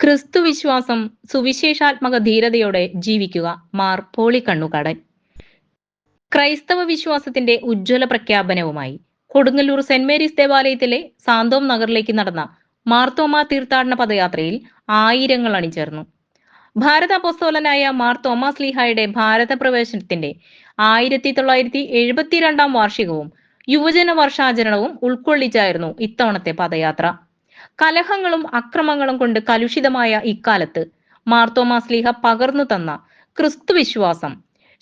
ക്രിസ്തു വിശ്വാസം സുവിശേഷാത്മക ധീരതയോടെ ജീവിക്കുക. മാർ പോളിക്കണ്ണുകടൻ. കണ്ണുകാടൻ ക്രൈസ്തവ വിശ്വാസത്തിന്റെ ഉജ്ജ്വല പ്രഖ്യാപനവുമായി കൊടുങ്ങല്ലൂർ സെന്റ് മേരീസ് ദേവാലയത്തിലെ സാന്തോം നഗറിലേക്ക് നടന്ന മാർത്തോമ തീർത്ഥാടന പദയാത്രയിൽ ആയിരങ്ങൾ അണിചേർന്നു. ഭാരത അപ്പോസ്തോലനായ മാർ തോമസ് ലീഹായുടെ ഭാരത പ്രവേശനത്തിന്റെ ആയിരത്തി തൊള്ളായിരത്തി എഴുപത്തിരണ്ടാം വാർഷികവും യുവജന വർഷാചരണവും ഉൾക്കൊള്ളിച്ചായിരുന്നു ഇത്തവണത്തെ പദയാത്ര. കലഹങ്ങളും അക്രമങ്ങളും കൊണ്ട് കലുഷിതമായ ഇക്കാലത്ത് മാർത്തോമാ സ്ലീഹ പകർന്നു തന്ന ക്രിസ്തുവിശ്വാസം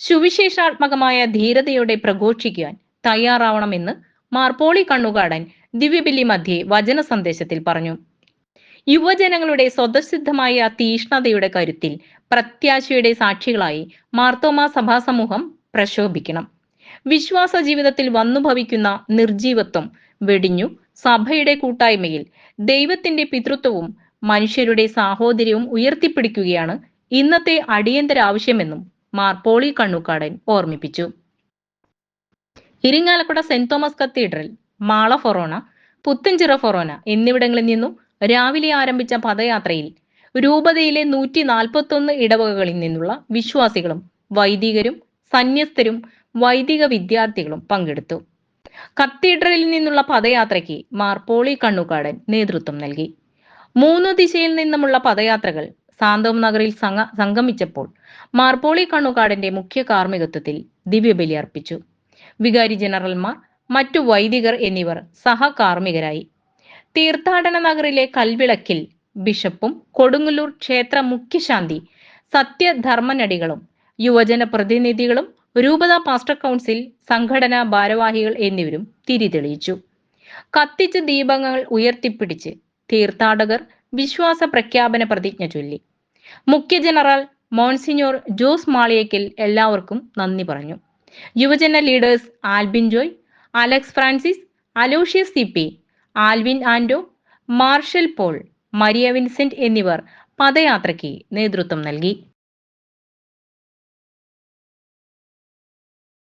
സുവിശേഷാത്മകമായ ധീരതയോടെ പ്രഘോഷിക്കുവാൻ തയ്യാറാവണമെന്ന് മാർപോളി കണ്ണുകാടൻ ദിവ്യബില്ലി മധ്യേ വചന സന്ദേശത്തിൽ പറഞ്ഞു. യുവജനങ്ങളുടെ സ്വതസിദ്ധമായ തീഷ്ണതയുടെ കരുത്തിൽ പ്രത്യാശയുടെ സാക്ഷികളായി മാർത്തോമാ സഭാ സമൂഹം പ്രശോഭിക്കണം. വിശ്വാസ ജീവിതത്തിൽ വന്നുഭവിക്കുന്ന നിർജീവത്വം വെടിഞ്ഞു സഭയുടെ കൂട്ടായ്മയിൽ ദൈവത്തിന്റെ പിതൃത്വവും മനുഷ്യരുടെ സാഹോദര്യവും ഉയർത്തിപ്പിടിക്കുകയാണ് ഇന്നത്തെ അടിയന്തര ആവശ്യമെന്നും മാർ പോളി കണ്ണുക്കാടൻ ഓർമ്മിപ്പിച്ചു. Irinjalakuda saint Thomas cathedral Mala forane Puthenchira forane എന്നിവിടങ്ങളിൽ നിന്നും രാവിലെ ആരംഭിച്ച പദയാത്രയിൽ രൂപതയിലെ നൂറ്റി നാൽപ്പത്തൊന്ന് ഇടവകകളിൽ നിന്നുള്ള വിശ്വാസികളും വൈദികരും സന്യസ്തരും വൈദിക വിദ്യാർത്ഥികളും പങ്കെടുത്തു. കത്തീഡ്രലിൽ നിന്നുള്ള പദയാത്രയ്ക്ക് മാർപോളി കണ്ണുകാടൻ നേതൃത്വം നൽകി. മൂന്ന് ദിശയിൽ നിന്നുമുള്ള പദയാത്രകൾ സാന്തോം നഗറിൽ സംഗ സംഗമിച്ചപ്പോൾ മാർപോളി കണ്ണുകാടന്റെ മുഖ്യ കാർമ്മികത്വത്തിൽ ദിവ്യബലി അർപ്പിച്ചു. വികാരി ജനറൽമാർ മറ്റു വൈദികർ എന്നിവർ സഹകാർമ്മികരായി. തീർത്ഥാടന നഗറിലെ കൽവിളക്കിൽ ബിഷപ്പും കൊടുങ്ങല്ലൂർ ക്ഷേത്ര മുഖ്യശാന്തി സത്യധർമ്മനടികളും യുവജന പ്രതിനിധികളും രൂപത പാസ്റ്റർ കൗൺസിൽ സംഘടന ഭാരവാഹികൾ എന്നിവരും തിരിതെളിയിച്ചു. കത്തിച്ച ദീപങ്ങൾ ഉയർത്തിപ്പിടിച്ച് തീർത്ഥാടകർ വിശ്വാസ പ്രഖ്യാപന പ്രതിജ്ഞ ചൊല്ലി. മുഖ്യ ജനറൽ മോൺസിഞ്ഞോർ ജോസ് മാളിയക്കൽ എല്ലാവർക്കും നന്ദി പറഞ്ഞു. യുവജന leaders Albin Joy Alex Francis Aloysius C P Alvin Anto Marshal Paul Maria Vincent എന്നിവർ പദയാത്രയ്ക്ക് നേതൃത്വം നൽകി.